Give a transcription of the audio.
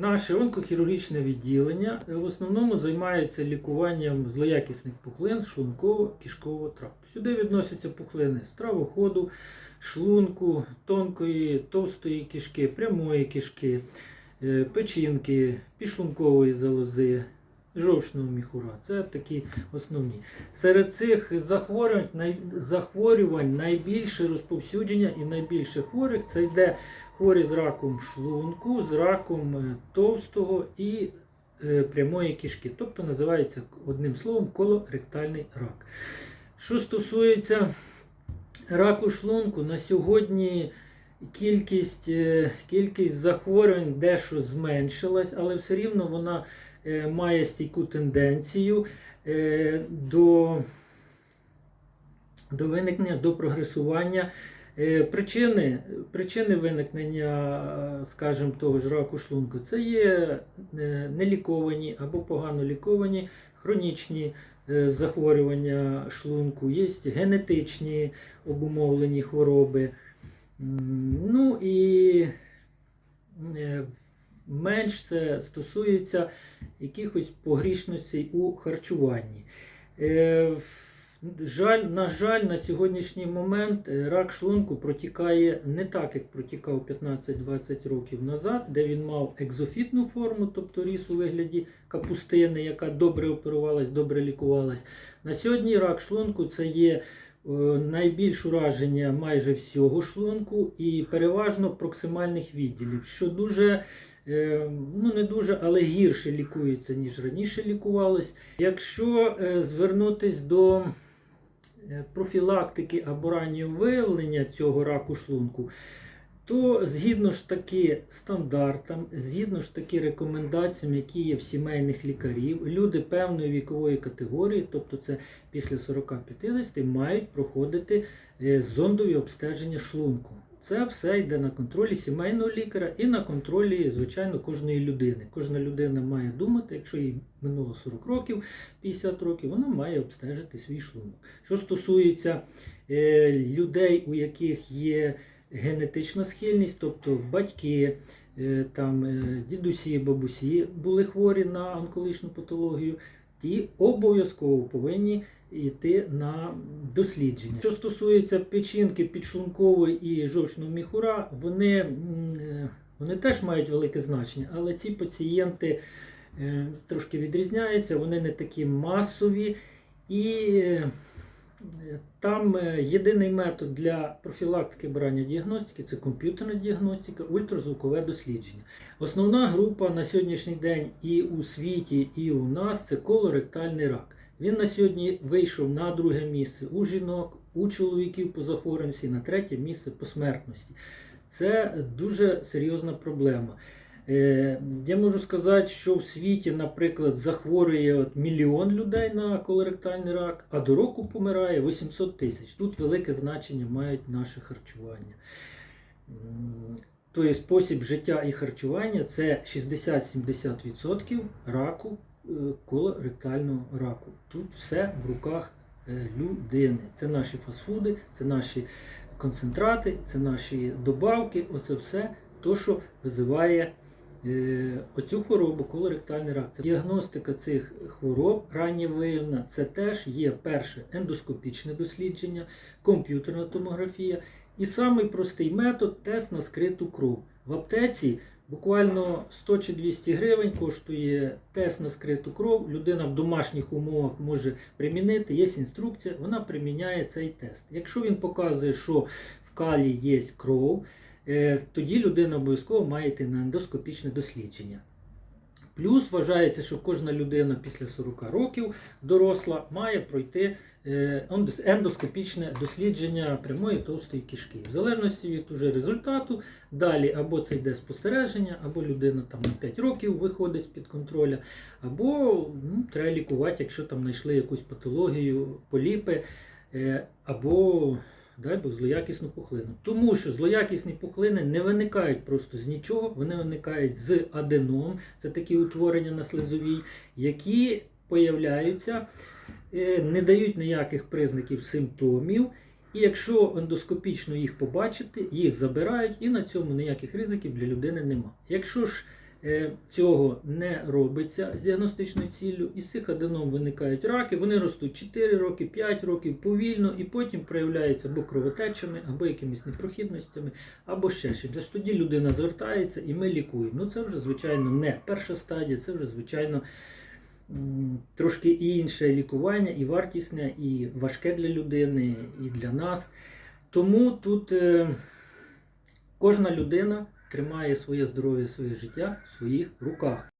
Наше онкохірургічне відділення е, в основному займається лікуванням злоякісних пухлин шлунково-кішкового тракту. Сюди відносяться пухлини стравоходу, шлунку, тонкої, товстої кішки, прямої кишки, е, печінки, підшлункової залози, жовчного міхура. Це такі основні. Серед цих захворювань, най- захворювань найбільше розповсюдження і найбільше хворих це йде хворі з раком шлунку, з раком е, товстого і е, прямої кишки. Тобто називається одним словом колоректальний рак. Що стосується раку шлунку, на сьогодні кількість, е, кількість захворювань дещо зменшилась, але все рівно вона е, має стійку тенденцію е, до, до виникнення, до прогресування. Причини, причини виникнення, скажімо, того ж раку шлунку, це є неліковані або погано ліковані хронічні захворювання шлунку, є генетичні обумовлені хвороби. Ну і е, менш це стосується якихось погрішностей у харчуванні. Е, Жаль, на жаль, на сьогоднішній момент е, рак шлунку протікає не так, як протікав 15-20 років назад, де він мав екзофітну форму, тобто ріс у вигляді капустини, яка добре оперувалась, добре лікувалась. На сьогодні рак шлунку це є найбільш ураження майже всього шлунку і переважно проксимальних відділів, що дуже, е, ну не дуже, але гірше лікується, ніж раніше лікувалось. Якщо е, звернутись до е, профілактики або раннього виявлення цього раку шлунку, то згідно ж таки стандартам, згідно ж таки рекомендаціям, які є в сімейних лікарів, люди певної вікової категорії, тобто це після 40-50, мають проходити е, зондові обстеження шлунку. Це все йде на контролі сімейного лікаря і на контролі, звичайно, кожної людини. Кожна людина має думати, якщо їй минуло 40 років, 50 років, вона має обстежити свій шлунок. Що стосується е, людей, у яких є генетична схильність, тобто батьки, е, там, е, дідусі, бабусі були хворі на онкологічну патологію, ті обов'язково повинні йти на дослідження. Що стосується печінки, підшлункової і жовчного міхура, вони, е, вони теж мають велике значення, але ці пацієнти трошки відрізняються, вони не такі масові і. Там е, єдиний метод для профілактики брання діагностики це комп'ютерна діагностика, ультразвукове дослідження. Основна група на сьогоднішній день і у світі, і у нас це колоректальний рак. Він на сьогодні вийшов на друге місце у жінок, у чоловіків по захворюваності, на третє місце по смертності. Це дуже серйозна проблема. Е, Я можу сказати, що в світі, наприклад, захворює мільйон людей на колоректальний рак, а до року помирає 800 тисяч. Тут велике значення мають наше харчування. Тобто спосіб життя і харчування це 60-70% раку, е, колоректального раку. Тут все в руках е, людини. Це наші фастфуди, це наші концентрати, це наші добавки, оце все то, що визиває оцю хворобу, колоректальний рак. Діагностика цих хвороб раннє виявлена. Це теж є перше ендоскопічне дослідження, комп'ютерна томографія. І самий простий метод тест на скриту кров. В аптеці буквально 100 чи 200 гривень коштує тест на скриту кров. Людина в домашніх умовах може примінити, є інструкція, вона приміняє цей тест. Якщо він показує, що в калі є кров, е, тоді людина обов'язково має йти на ендоскопічне дослідження. Плюс вважається, що кожна людина після 40 років доросла має пройти е, ендоскопічне дослідження прямої товстої кишки. В залежності від уже результату, далі або це йде спостереження, або людина там на 5 років виходить з-під контроля, або ну, треба лікувати, якщо там знайшли якусь патологію, поліпи, е, або дай Бог, злоякісну пухлину. Тому що злоякісні пухлини не виникають просто з нічого, вони виникають з аденом, це такі утворення на слизовій, які появляються, е, не дають ніяких признаків симптомів. І якщо ендоскопічно їх побачити, їх забирають, і на цьому ніяких ризиків для людини нема. Якщо ж цього не робиться з діагностичною ціллю. Із цих аденом виникають раки, вони ростуть 4 роки, 5 років повільно і потім проявляються або кровотечами, або якимись непрохідностями, або ще чимось. Аж тоді людина звертається і ми лікуємо. Ну це вже, звичайно, не перша стадія, це вже, звичайно, трошки інше лікування, і вартісне, і важке для людини, і для нас. Тому тут е, кожна людина тримає своє здоров'я, своє життя в своїх руках.